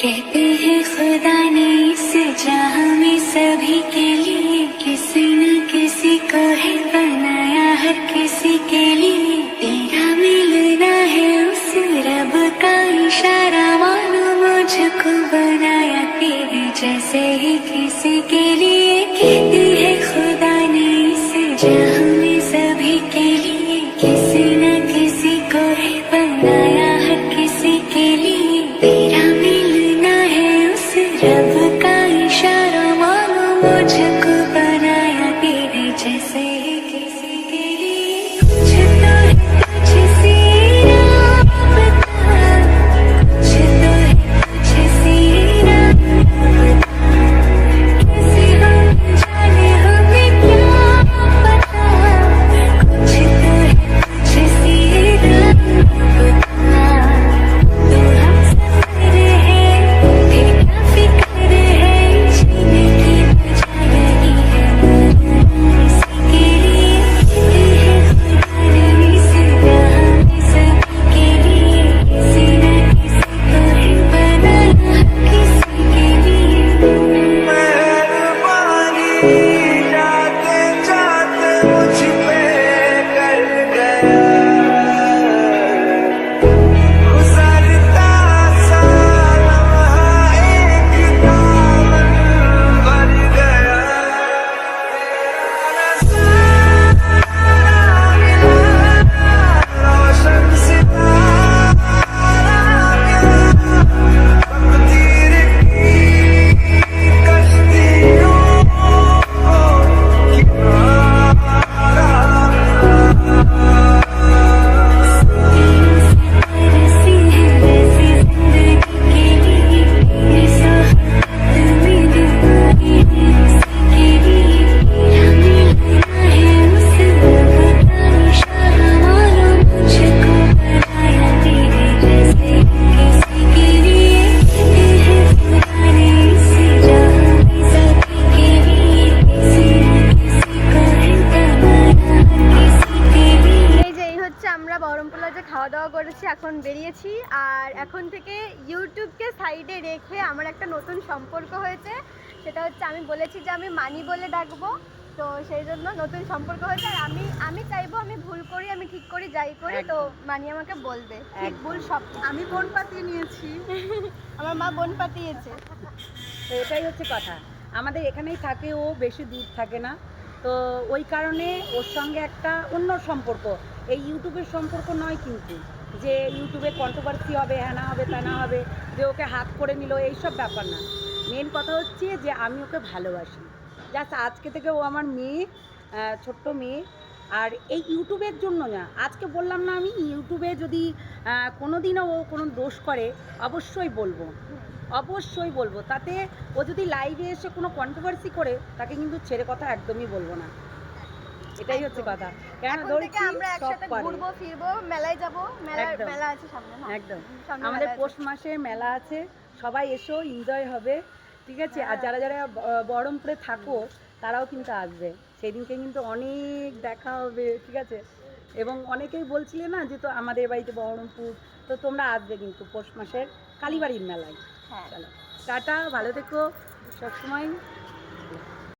कहते हैं खुदा ने इस जहाँ में सभी के लिए किसी न किसी को है बनाया, हर किसी के लिए तेरा मिलना है उस रब का इशारा, मानो मुझको बनाया तेरे जैसे ही किसी के लिए। कहते বহরমপুরে যে খাওয়া দাওয়া করেছি এখন বেরিয়েছি। আর এখন থেকে ইউটিউবকে সাইডে রেখে আমার একটা নতুন সম্পর্ক হয়েছে। সেটা হচ্ছে আমি বলেছি যে আমি মানি বলে ডাকবো। তো সেই জন্য নতুন সম্পর্ক হয়েছে। আর আমি আমি চাইব আমি ভুল করি আমি ঠিক করি যাই করি তো মানি আমাকে বলবে। ঠিক ভুল সব আমি বোন পাতিয়ে নিয়েছি। আমার মা বোন পাতিয়েছে। তো এটাই হচ্ছে কথা। আমাদের এখানেই থাকে ও বেশি দূর থাকে না। তো ওই কারণে ওর সঙ্গে একটা অন্য সম্পর্ক। এই ইউটিউবের সম্পর্ক নয় কিন্তু, যে ইউটিউবে কন্ট্রোভার্সি হবে হ্যানা হবে ত্যানা হবে, যে ওকে হাত করে নিল, এইসব ব্যাপার না। মেন কথা হচ্ছে যে আমি ওকে ভালোবাসি। জাস্ট আজকে থেকে ও আমার মেয়ে ছোট্ট মেয়ে আর এই ইউটিউবের জন্য না আজকে বললাম না আমি ইউটিউবে যদি আহ, কোনোদিনও ও কোনো দোষ করে অবশ্যই বলব। অবশ্যই বলব। তাতে ও যদি লাইভে এসে কোনো কন্ট্রোভার্সি করে তাকে কিন্তু ছেড়ে কথা একদমই বলব না। এটাই হচ্ছে কথা। কেন ধরেছি আমরা সব একসাথে পারে। ঘুরবো ফিরবো মেলায় যাব মেলা একদম। মেলা আছে সামনে না? একদম। আমাদের পৌষ মাসে মেলা আছে সবাই এসো এনজয় হবে। ঠিক আছে? আর যারা যারা বহরমপুরে থাকো তারাও কিন্তু আসবে। সেদিনকে কিন্তু অনেক দেখা হবে ঠিক আছে? এবং অনেকেই বলছিলে না যে তো আমাদের বাড়িতে বহরমপুর। তো তোমরা আসবে কিন্তু পৌষ মাসের কালীবাড়ির মেলায়। হ্যাঁ। চলো। টাটা ভালো থেকো। সবসময়